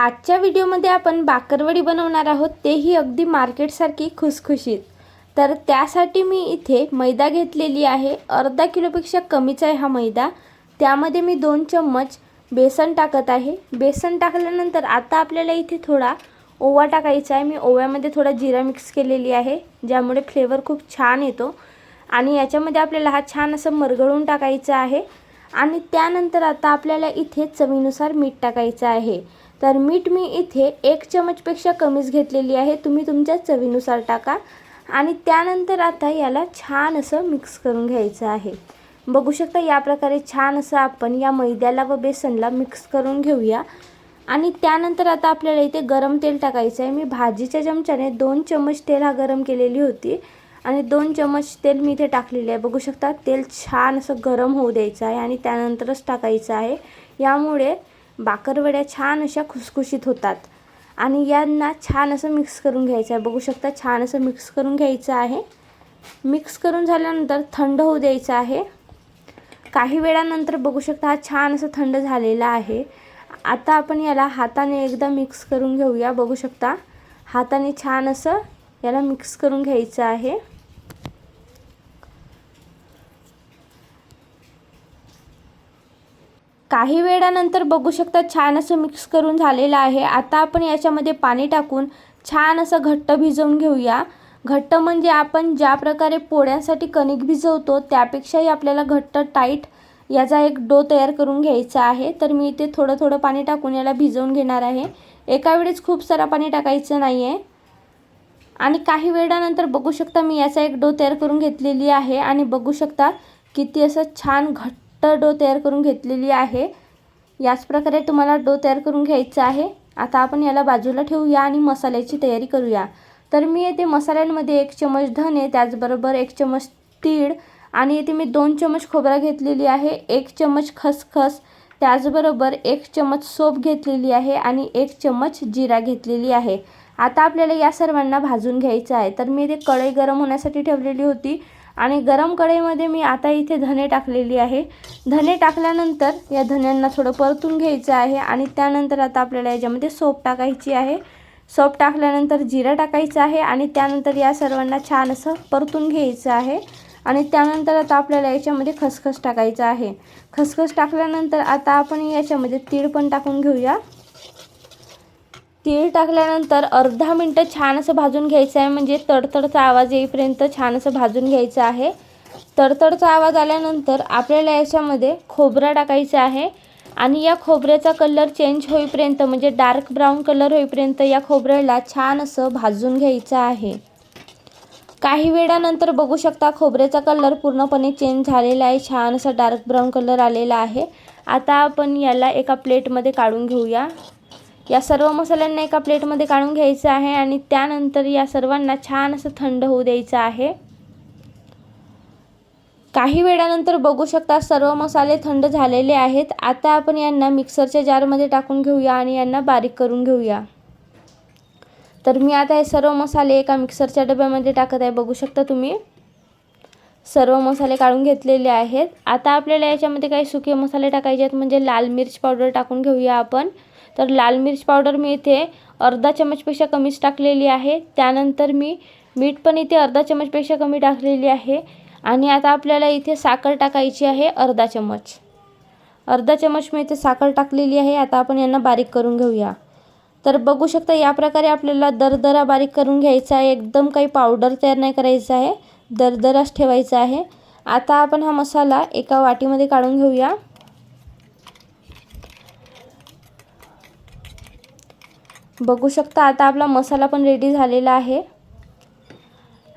आजच्या व्हिडिओमध्ये आपण बाकरवडी बनवणार आहोत तेही अगदी मार्केटसारखी खुसखुशीत. तर त्यासाठी मी इथे मैदा घेतलेली आहे. अर्धा किलोपेक्षा कमीचा आहे हा मैदा. त्यामध्ये मी दोन चम्मच बेसन टाकत आहे. बेसन टाकल्यानंतर आता आपल्याला इथे थोडा ओवा टाकायचा आहे. मी ओव्यामध्ये थोडा जिरा मिक्स केलेली आहे ज्यामुळे फ्लेवर खूप छान येतो. आणि याच्यामध्ये आपल्याला हा छान असं मरगळून टाकायचं आहे. आणि त्यानंतर आता आपल्याला इथे चवीनुसार मीठ टाकायचं आहे. तर मीठ मी इथे एक चमचपेक्षा कमीच घेतलेली आहे. तुम्ही तुमच्या चवीनुसार टाका. आणि त्यानंतर आता याला छान असं मिक्स करून घ्यायचं आहे. बघू शकता या प्रकारे छान असं आपण या मैद्याला व बेसनला मिक्स करून घेऊया. आणि त्यानंतर आता आपल्याला इथे गरम तेल टाकायचं आहे. मी भाजीच्या चमच्याने दोन चम्मच तेल हा गरम केलेली होती. आणि दोन चम्मच तेल मी इथे टाकलेले आहे. बघू शकता तेल छान असं गरम होऊ द्यायचं आहे. आणि त्यानंतरच टाकायचं आहे. यामुळे बाकरवड्या छान अशा खुसखुशीत होतात. आणि यांना छान असं मिक्स करून घ्यायचं आहे. बघू शकता छान असं मिक्स करून घ्यायचं आहे. मिक्स करून झाल्यानंतर थंड होऊ द्यायचं आहे. काही वेळानंतर बघू शकता हा छान असं थंड झालेला आहे. आता आपण याला हाताने एकदा मिक्स करून घेऊया. बघू शकता हाताने छान असं याला मिक्स करून घ्यायचं आहे. काही वेळानंतर बघू शकता छान असं मिक्स करून झालेलं आहे. आता आपण याच्यामध्ये पाणी टाकून छान असं घट्ट भिजवून घेऊया. घट्ट म्हणजे आपण ज्या प्रकारे पोळ्यांसाठी कणिक भिजवतो त्यापेक्षाही आपल्याला घट्ट टाईट याचा एक डो तयार करून घ्यायचा आहे. तर मी इथे थोडं थोडं पाणी टाकून याला भिजवून घेणार आहे. एका वेळेस खूप सारा पाणी टाकायचं नाही आहे आणि काही वेळानंतर बघू शकता मी याचा एक डो तयार करून घेतलेली आहे. आणि बघू शकता किती असं छान घट्ट डो तयार करून घेतलेली आहे. याच प्रकारे तुम्हाला डो तयार करून घ्यायचा आहे. आता आपण याला बाजूला ठेवूया आणि मसाल्याची तयारी करूया. तर मी येथे मसाल्यांमध्ये एक चमच धने त्याचबरोबर एक चमच तीळ आणि येथे मी दोन चमच खोबरा घेतलेली आहे एक चमच खसखस त्याचबरोबर एक चमच सोप घेतलेली आहे आणि एक चमच जिरा घेतलेली आहे. आता आपल्याला या सर्वांना भाजून घ्यायचं आहे. तर मी ते कढई गरम होण्यासाठी ठेवलेली होती. आणि गरम कढईमध्ये मी आता इथे धने टाकलेली आहे. धने टाकल्यानंतर या धन्यांना थोडं परतून घ्यायचं आहे आणि त्यानंतर आता आपल्याला याच्यामध्ये सोप टाकायची आहे. सोप टाकल्यानंतर जिरं टाकायचं आहे आणि त्यानंतर या सर्वांना छान असं परतून घ्यायचं आहे. आणि त्यानंतर आता आपल्याला याच्यामध्ये खसखस टाकायचं आहे. खसखस टाकल्यानंतर आता आपण याच्यामध्ये तीळ पण टाकून घेऊया. तीळ टाकल्यानंतर अर्धा मिनटं छान असं भाजून घ्यायचं आहे. म्हणजे तडतडचा आवाज येईपर्यंत छान असं भाजून घ्यायचं आहे. तडतडचा आवाज आल्यानंतर आपल्याला याच्यामध्ये खोबरा टाकायचा आहे. आणि या खोबऱ्याचा कलर चेंज होईपर्यंत म्हणजे डार्क ब्राऊन कलर होईपर्यंत या खोबऱ्याला छान असं भाजून घ्यायचं आहे. काही वेळानंतर बघू शकता खोबऱ्याचा कलर पूर्णपणे चेंज झालेला आहे. छान असा डार्क ब्राऊन कलर आलेला आहे. आता आपण याला एका प्लेटमध्ये काढून घेऊया. या सर्व मसाल्यांना एका प्लेटमध्ये काढून घ्यायचं आहे आणि त्यानंतर या सर्वांना छान असं थंड होऊ द्यायचं आहे. काही वेळानंतर बघू शकता सर्व मसाले थंड झालेले आहेत. आता आपण यांना मिक्सरच्या जारमध्ये टाकून घेऊया आणि यांना बारीक करून घेऊया. तर मी आता हे सर्व मसाले एका मिक्सरच्या डब्यामध्ये टाकत आहे. बघू शकता तुम्ही. सर्व मसाले काढून घेतलेले आहेत. आता आपल्याला याच्यामध्ये काही सुके मसाले टाकायचे आहेत. म्हणजे लाल मिर्च पावडर टाकून घेऊया आपण. तर लाल मिर्च पावडर मी इथे अर्धा चमचपेक्षा कमीच टाकलेली आहे. त्यानंतर मी मीठ पण इथे अर्धा चमचपेक्षा कमी टाकलेली आहे. आणि आता आपल्याला इथे साखर टाकायची आहे अर्धा चमच अर्धा चमच मी इथे साखर टाकलेली आहे. आता आपण यांना बारीक करून घेऊया. तर बघू शकता या प्रकारे आपल्याला दरदरा बारीक करून घ्यायचा आहे. एकदम काही पावडर तयार नाही करायचं आहे. दरदराच ठेवायचा आहे. आता आपण हा मसाला एका वाटीमध्ये काढून घेऊया. बघू शकता आता आपला मसाला पण रेडी झालेला आहे.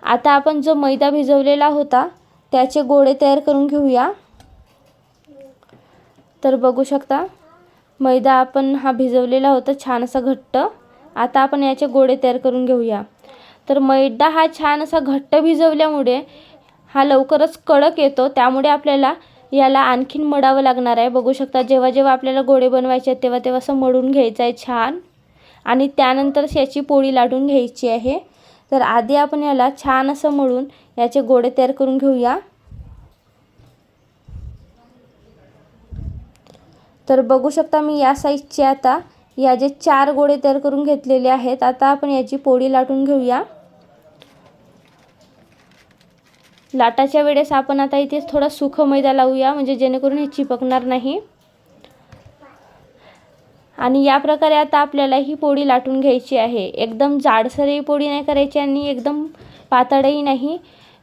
आता आपण जो मैदा भिजवलेला होता त्याचे गोळे तयार करून घेऊया. तर बघू शकता मैदा आपण हा भिजवलेला होता छान असा घट्ट. आता आपण याचे गोळे तयार करून घेऊया. तर मैदा हा छान असा घट्ट भिजवल्यामुळे हा लवकरच कडक येतो त्यामुळे आपल्याला याला आणखीन मडावं लागणार आहे. बघू शकता जेव्हा जेव्हा आपल्याला गोळे बनवायचे आहेत तेव्हा तेव्हा असं मळून घ्यायचं आहे छान. आणि त्यानंतरच याची पोळी लाटून घ्यायची आहे. तर आधी आपण याला छान असं मळून याचे गोळे तयार करून घेऊया. तर बघू शकता मी या साईजचे आता याचे चार गोळे तयार करून घेतलेले आहेत आता आपण याची पोळी लाटून घेऊया. लाटाच्या वेळेस आपण आता इथे थोडा सुख मैदा लावूया म्हणजे जेणेकरून हे चिपकणार नाही. आणि या प्रकारे आता आपल्याला ही पोळी लाटून घ्यायची आहे. एकदम जाडसरही पोळी नाही करायची आणि एकदम पातळही नाही.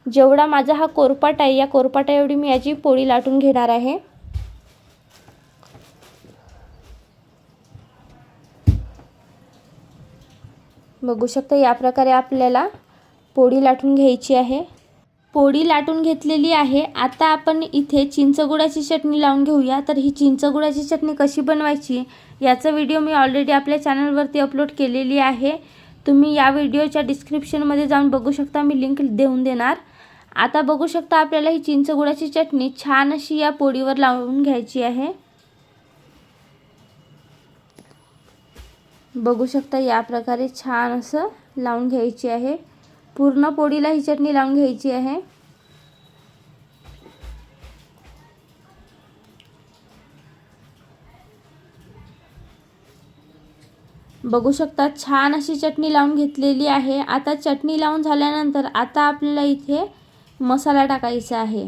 जेवढा माझा हा कोरपाट आहे या कोरपाटा एवढी मी याची पोळी लाटून घेणार आहे. बघू शकता या प्रकारे आपल्याला पोळी लाटून घ्यायची आहे. पोळी लाटून घेतलेली आहे. आता आपण इथे चिंचगुळाची चटणी लावून घेऊया. तर ही चिंचगुळाची चटणी कशी बनवायची याचा व्हिडिओ मी ऑलरेडी आपल्या चॅनलवरती अपलोड केलेली आहे. तुम्ही या व्हिडिओच्या डिस्क्रिप्शनमध्ये जाऊन बघू शकता. मी लिंक देऊन देणार. आता बघू शकता आपल्याला ही चिंचगुळाची चटणी छान अशी या पोळीवर लावून घ्यायची आहे. बघू शकता या प्रकारे छान असं लावून घ्यायची आहे. पूर्ण पोळीला ही चटणी लावून घ्यायची आहे. बघू शकता छान अशी चटणी लावून घेतलेली आहे. आता चटणी लावून झाल्यानंतर आता आपल्याला इथे मसाला टाकायचा आहे.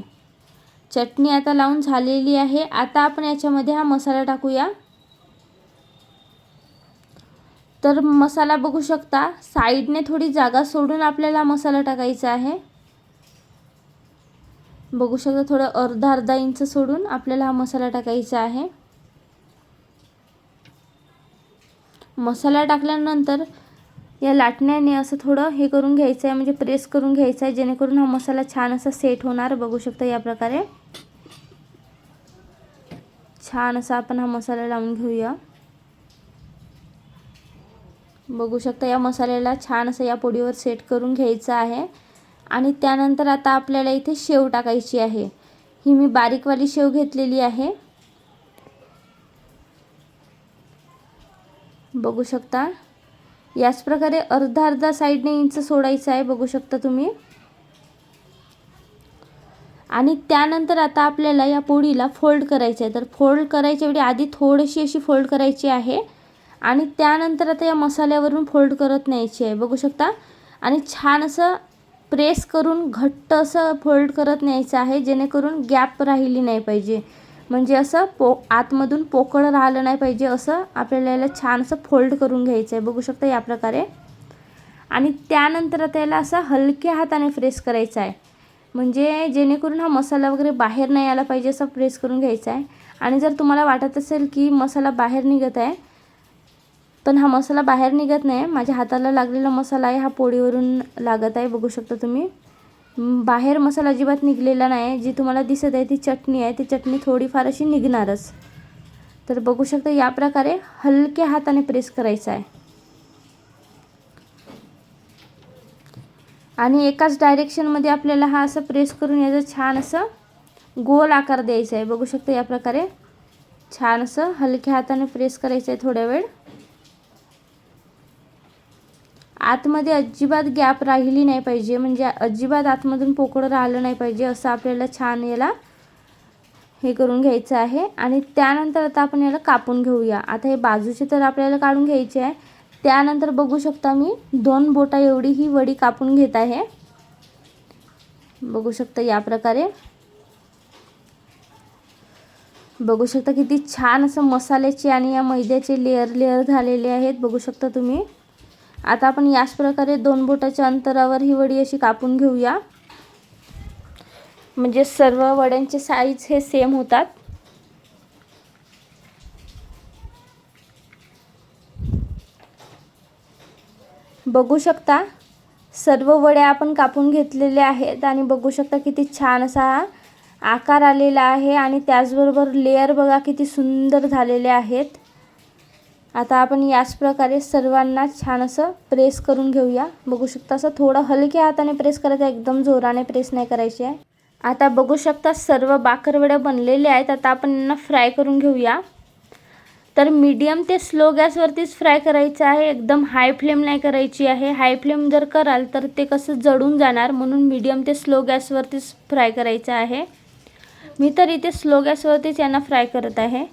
चटणी आता लावून झालेली आहे. आता आपण याच्यामध्ये हा मसाला टाकूया. तर मसाला बघू शकता. साईडने थोडी जागा सोडून आपल्याला मसाला टाकायचा आहे. बघू शकता थोडं अर्धा अर्धा इंच सोडून आपल्याला हा मसाला टाकायचा आहे. मसाला टाकल्यानंतर या लाटण्याने असं थोडं हे करून घ्यायचं आहे म्हणजे प्रेस करून घ्यायचं आहे जेणेकरून हा मसाला छान असा सेट होणार. बघू शकता या प्रकारे. छान असा आपण हा मसाला लावून घेऊया. बघू शकता या मसाल्याला छान असं या पोळीवर सेट करून घ्यायचं आहे. आणि त्यानंतर आता आपल्याला इथे शेव टाकायची आहे. ही मी बारीकवाली शेव घेतलेली आहे. बघू शकता याच प्रकारे अर्धा अर्धा साईडने इंच सोडायचं आहे बघू शकता तुम्ही. आणि त्यानंतर आता आपल्याला या पोळीला फोल्ड करायचं आहे. तर फोल्ड करायच्या वेळी आधी थोडीशी अशी फोल्ड करायची आहे. आणि त्यानंतर आता या मसाल्यावरून फोल्ड करत न्यायची आहे. बघू शकता? आणि छान असं प्रेस करून घट्ट असं फोल्ड करत न्यायचं आहे जेणेकरून गॅप राहिली नाही पाहिजे. म्हणजे असं पो आतमधून पोकळ राहिलं नाही पाहिजे असं आपल्याला याला छान असं फोल्ड करून घ्यायचं आहे. बघू शकता या प्रकारे. आणि त्यानंतर आता याला असं हलक्या हाताने प्रेस करायचा आहे. म्हणजे जेणेकरून हा मसाला वगैरे बाहेर नाही आला पाहिजे असं प्रेस करून घ्यायचा आहे. आणि जर तुम्हाला वाटत असेल की मसाला बाहेर निघत आहे पण हा मसाला बाहेर निघत नाही. माझ्या हाताला लागलेला मसाला आहे हा पोळीवरून लागत आहे बघू शकता तुम्ही. बाहेर मसाला अजिबात निघलेला नाही. जी तुम्हाला दिसत आहे ती चटणी आहे. ती चटणी थोडीफार अशी निघणारच. तर बघू शकता या प्रकारे हलक्या हाताने प्रेस करायचा आहे. आणि एकाच डायरेक्शनमध्ये आपल्याला हा असं प्रेस करून याचं छान असं गोल आकार द्यायचा आहे. बघू शकता या प्रकारे छान असं हलक्या हाताने प्रेस करायचं आहे थोड्या वेळ. आतमध्ये अजिबात गॅप राहिली नाही पाहिजे. म्हणजे अजिबात आतमधून पोकळं राहिलं नाही पाहिजे असं आपल्याला छान याला हे करून घ्यायचं आहे. आणि त्यानंतर आता आपण याला कापून घेऊया. आता हे बाजूचे तर आपल्याला काढून घ्यायचे आहे. त्यानंतर बघू शकता मी दोन बोटा एवढी ही वडी कापून घेत आहे. बघू शकता या प्रकारे. बघू शकता किती छान असं मसाल्याचे आणि या मैद्याचे लेअर लेअर झालेले आहेत. बघू शकता तुम्ही. आता आपण याच प्रकारे दोन बोटाच्या अंतरावर ही वडी अशी कापून घेऊया. म्हणजे सर्व वड्यांचे साईज हे सेम होतात. बघू शकता सर्व वड्या आपण कापून घेतलेल्या आहेत आणि बघू शकता किती छान असा आकार आलेला आहे आणि त्याचबरोबर लेअर बघा किती सुंदर झालेले आहेत. आता आपण याच प्रकारे सर्वांना छान असं प्रेस करून घेऊया. बघू शकता असं थोडं हलक्या हाताने प्रेस करायचं एकदम जोराने प्रेस नाही करायची आहे. आता बघू शकता सर्व बाकरवड्या बनलेल्या आहेत. आता आपण यांना फ्राय करून घेऊया. तर मीडियम ते स्लो गॅसवरतीच फ्राय करायचं आहे. एकदम हाय फ्लेम नाही करायची आहे. हाय फ्लेम जर कराल तर ते कसं जळून जाणार म्हणून मीडियम ते स्लो गॅसवरतीच फ्राय करायचं आहे. मी तर इथे स्लो गॅसवरतीच यांना फ्राय करत आहे.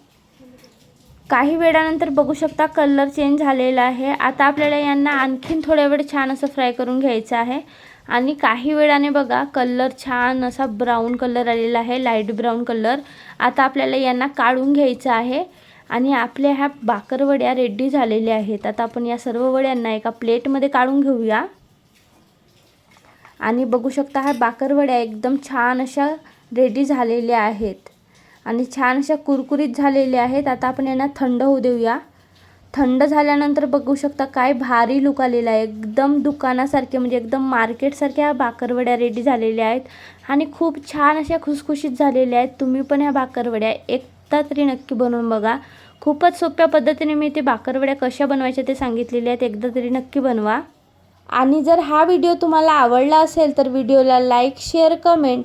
काही वेळानंतर बघू शकता कलर चेंज झालेला आहे. आता आपल्याला यांना आणखीन थोड्या वेळ छान असं फ्राय करून घ्यायचं आहे. आणि काही वेळाने बघा कलर छान असा ब्राऊन कलर आलेला आहे लाइट ब्राऊन कलर. आता आपल्याला यांना काढून घ्यायचं आहे. आणि आपल्या ह्या बाकरवड्या रेडी झालेल्या आहेत. आता आपण या सर्व वड्यांना एका प्लेटमध्ये काढून घेऊया. आणि बघू शकता ह्या बाकरवड्या एकदम छान अशा रेडी झालेल्या आहेत. आणि छान अशा कुरकुरीत झालेल्या आहेत. आता आपण यांना थंड होऊ देऊया. थंड झाल्यानंतर बघू शकता काय भारी लुक आलेला आहे. एकदम दुकानासारखे म्हणजे एकदम मार्केटसारख्या बाकरवड्या रेडी झालेल्या आहेत. आणि खूप छान अशा खुसखुशीत झालेल्या आहेत. तुम्ही पण ह्या बाकरवड्या एकदा तरी नक्की बनवून बघा. खूपच सोप्या पद्धतीने मी ते बाकरवड्या कशा बनवायच्या ते सांगितलेले आहेत. एकदा तरी नक्की बनवा. आणि जर हा व्हिडिओ तुम्हाला आवडला असेल तर व्हिडिओला लाईक शेअर कमेंट